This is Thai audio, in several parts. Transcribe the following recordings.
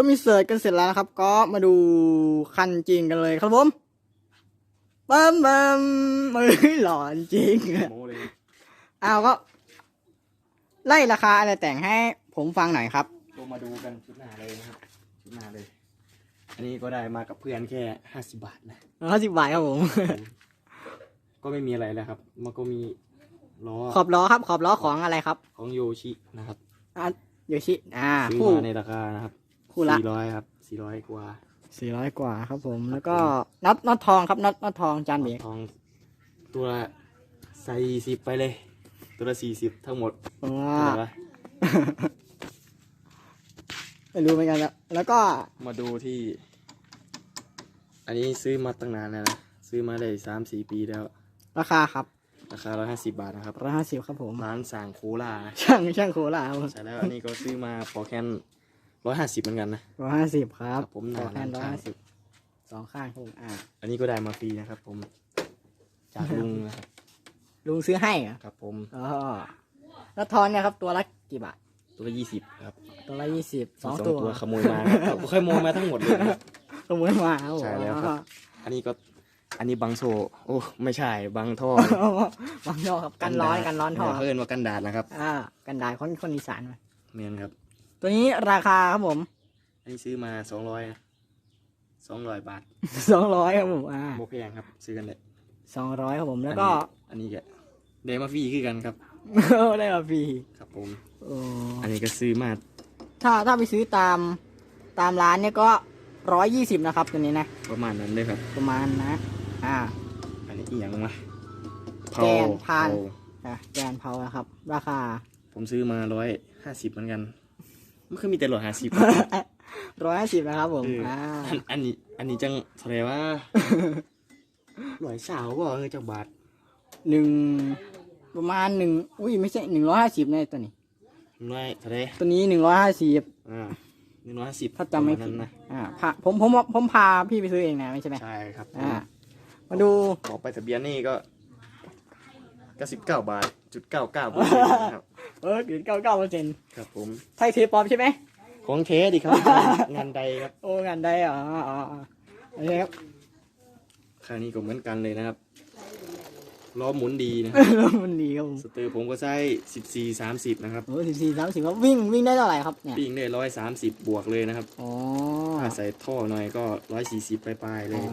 ชมอินเสิร์ตกันเสร็จแล้วนะครับก็มาดูคันจริงกันเลยครับผมเบิ่มเบิ่มมือหล่อนจริงโมเลยเอาก็ ไล่ราคาอะไรแต่งให้ผมฟังหน่อยครับก็มาดูกันชุดหน้าเลยนะครับ ชุดหน้าเลย อันนี้ก็ได้มากับเพื่อนแค่ห้าสิบบาทนะห้าสิบบาทครับผม ก็ไม่มีอะไรแล้วครับ มันก็มีล้อขอบล้อครับ ขอบล้อของอะไรครับ ของโยชินะครับอะโยชิ อ่าซื้อคู่มาในราคานะครับ คู่ละสี่ร้อยครับสี่ร้อยกว่าสี่ร้อยกว่าครับผม แล้วก็น็อตน็อตทองครับน็อตน็อตทองจานเบรกทองตัวละสี่สิบไปเลย ตัวละสี่สิบทั้งหมดว้าเท่าไหร่วะไม่รู้เหมือนกันแล้วแล้วก็มาดูที่ อันนี้ซื้อมาตั้งนานแล้วนะซื้อมาได้สามสี่ปีแล้ว ราคาครับราคาร้อยห้าสิบบาทนะครับร้อยห้าสิบครับผมร้านสางโคลาช่างช่างโคราชครับใช่แล้วอันนี้ก็ซื้อมาพอแค่ ร้อยห้าสิบเหมือนกันนะ ร้อยห้าสิบครับครับผมต่อแค่หนาร้อยข้าง ห้าสิบสองข้างครับผมอ่าอันนี้ก็ได้มาฟรีนะครับ ผม จากลุงนะครับลุงซื้อให้เหรอครับ ผมอ๋อแล้วทอนเนี่ยครับตัวละกี่บาท ตัวละยี่สิบครับตัวละยี่สิบสองสองตัวตัว ขโมยมาครับขโมยมาทั้งหมดเลยนะครับขโมยมาครับผมใช่แล้วครับ อันนี้ก็อันนี้บังโซโอ้ไม่ใช่บังท่ออ๋อวางท่อครับกันร้อนกันร้อนท่อเพื่อนว่ากันดาดนะครับอ่า กันได้คนคนอีสานมาเมียนครับ ตัวนี้ราคาครับผม อันนี้ซื้อมาสองร้อยสองร้อยบาทสองร้อยครับผมอ่าโมแพงครับ ซื้อกันเลยสองร้อยครับผมแล้วก็ อันนี้ก็เดมาฟรีคือกันครับ ได้มาฟรีครับผมโอ้อันนี้ก็ซื้อมา ถ้าถ้าไปซื้อตามตามร้านเนี่ยก็ร้อยยี่สิบนะครับตัวนี้นะ ประมาณนั้นเลยครับ ประมาณนะ อ่า อันนี้อีหยังวะแกนพานเผอะแกนเผานะครับ ราคา ผมซื้อมาร้อยห้าสิบเหมือนกัน มันคือมีแต่ร้อยห้าสิบร้อยห้าสิบนะครับผมเอออ่อ่าอันอันนี้ อันนี้จังแสดงว่าร้อยสาวบ่เออจังบาทหนึ่งประมาณหนึ่งอุ้ยไม่ใช่หนึ่งร้อยห้าสิบเนี่ยตัวนี้ร้อยแสดงตัวนี้หนึ่งร้อยห้าสิบอ่าหนึ่งร้อยห้าสิบถ้าจำไม่ผิดนะอ่าพาผมผมผมพาพี่ไปซื้อเองนะไม่ใช่ไหมใช่ครับอ่ามาดูขอไปทะเบียนนี่ก็ก็สิบเก้าบาทจุดเก้าเก้าบาทครับ เออเกินเก้าเก้าเปอร์เซ็นต์ครับผม ไทยเทปลอมใช่ไหม ของเทสดิครับ งานใดครับโอ้งานได้เหรออ๋ออ๋ออ๋ออันนี้ครับ ค่างนี้ก็เหมือนกันเลยนะครับ ล้อหมุนดีนะมันดีครับผมสเตอร์ผมก็ใช้สิบสี่สามสิบนะครับ โอ้สิบสี่สามสิบครับวิ่งวิ่งได้เท่าไหร่ครับเนี่ย ปิ้งได้ร้อยสามสิบบวกเลยนะครับ อ๋อถ้าใส่ท่อหน่อยก็ร้อยสี่สิบปลายๆเลอ๋อย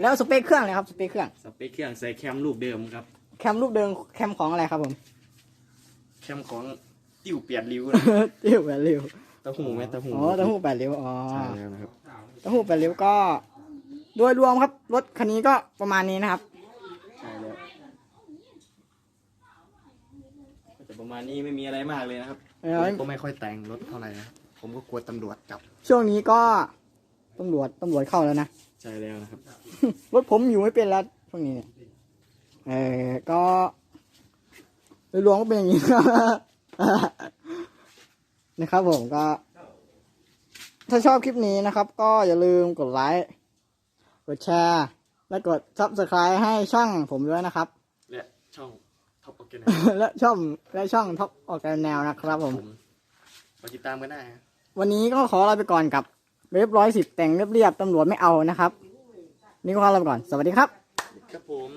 แล้วสเปคเครื่องเลยครับสเปคเครื่อง สเปคเครื่องใส่แคมลูกเดิมครับ แคมรูปเดิมแคมของอะไรครับผม แคมของติ้วเปียดริ้วนะเตี้ยวแปดริ้วเต้าหู้ไหมเต้าหู้อ๋อเต้าหู้แปดริ้วอ๋อใช่แล้วนะครับเต้าหู้แปดริ้วก็โดยรวมครับ รถคันนี้ก็ประมาณนี้นะครับ ใช่แล้วก็จะประมาณนี้ไม่มีอะไรมากเลยนะครับเออผมก็ไม่ค่อยแต่งรถเท่าไหร่นะผมก็กลัวตำรวจจับช่วงนี้ก็ตำรวจตำรวจเข้าแล้วนะ ใช่แล้วนะครับ รถผมอยู่ไม่เป็นแล้วช่วงนี้เนี่ยเออก็ โดยรวมก็เป็นอย่างนี้นะครับผมก็ ถ้าชอบคลิปนี้นะครับ ก็อย่าลืมกดไลค์กดแชร์ และกด subscribe ให้ช่องผมด้วยนะครับ และช่องท็อปโอเคนะและช่องและช่องท็อปออกแนวนะครับผมผมมาติดตามกันได้นะวันนี้ก็ขอลาไปก่อนกับเว็บร้อยสิบแต่งเรียบๆตำรวจไม่เอานะครับ นี่ก็ขอลาไปก่อน สวัสดีครับ ครับผม